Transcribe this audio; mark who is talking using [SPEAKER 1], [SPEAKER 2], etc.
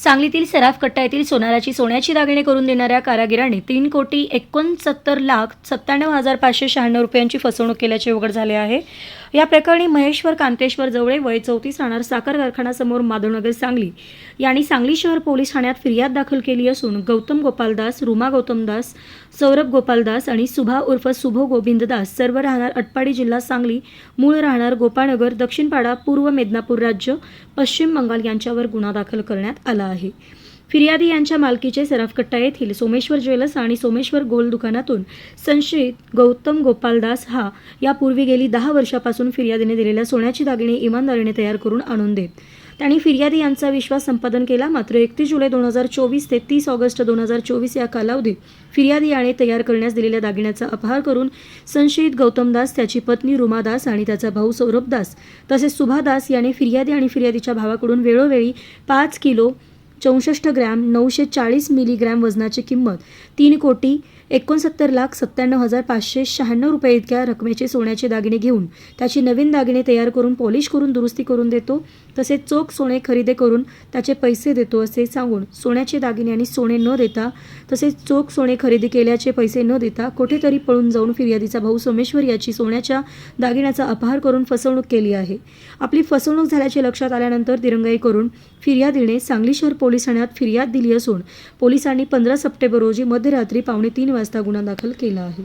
[SPEAKER 1] सांगलीतील सराफ कट्टा येथील सोनाराची सोन्याची दागिने करून देणाऱ्या कारागिराने तीन कोटी एकोणसत्तर लाख सत्त्याण्णव हजार पाचशे शहाण्णव रुपयांची फसवणूक केल्याचे उघड झाले आहे. या प्रकरणी महेश्वर कांतेश्वर जवळे वय चौतीस राहणार साखर कारखानासमोर माधवनगर सांगली. यांनी सांगली शहर पोलीस ठाण्यात फिर्याद दाखल केली असून गौतम गोपालदास रुमा गौतमदास सौरभ गोपालदास आणि सुभा उर्फ सुभो गोविंददास सर्व राहणार अटपाडी जिल्हा सांगली. मूळ राहणार गोपाळनगर दक्षिणपाडा पूर्व मेदनापूर राज्य पश्चिम बंगाल यांच्यावर गुन्हा दाखल करण्यात आला आहे. फिर्यादी यांच्या मालकीचे सराफकट्टा येथील सोमेश्वर ज्वेलर्स आणि सोमेश्वर गोल दुकानातून संशयित गौतम गोपालदास हा यापूर्वी गेली दहा वर्षापासून फिर्यादीने दिलेल्या सोन्याची दागिने इमानदारीने तयार करून आणून देत. त्यांनी फिर्यादी यांचा विश्वास संपादन केला. मात्र एकतीस जुलै दोन हजार चोवीस ते तीस ऑगस्ट दोन हजार चोवीस या कालावधीत फिर्यादी याने तयार करण्यास दिलेल्या दागिन्याचा अपहार करून संशयित गौतमदास त्याची पत्नी रुमादास आणि त्याचा भाऊ सौरभदास तसेच सुभादास याने फिर्यादी आणि फिर्यादीच्या भावाकडून वेळोवेळी पाच किलो चौसष्ट ग्रॅम नऊशे चाळीस मिलीग्रॅम वजनाची किंमत तीन कोटी एकोणसत्तर लाख सत्त्याण्णव हजार पाचशे शहाण्णव रुपये इतक्या रकमेचे सोन्याचे दागिने घेऊन त्याची नवीन दागिने तयार करून पॉलिश करून दुरुस्ती करून देतो तसेच चोख सोने खरेदी करून त्याचे पैसे देतो असे सांगून सोन्याचे दागिने आणि सोने न देता तसेच चोख सोने खरेदी केल्याचे पैसे न देता कुठेतरी पळून जाऊन फिर्यादीचा भाऊ सोमेश्वर याची सोन्याच्या दागिन्याचा अपहार करून फसवणूक केली आहे. आपली फसवणूक झाल्याचे लक्षात आल्यानंतर दिरंगाई करून फिर्यादीने सांगली शहर पोलीस ठाण्यात फिर्याद दिली असून पोलिसांनी पंधरा सप्टेंबर रोजी मध्यरात्री पावणे तीन वाजता गुन्हा दाखल केला आहे.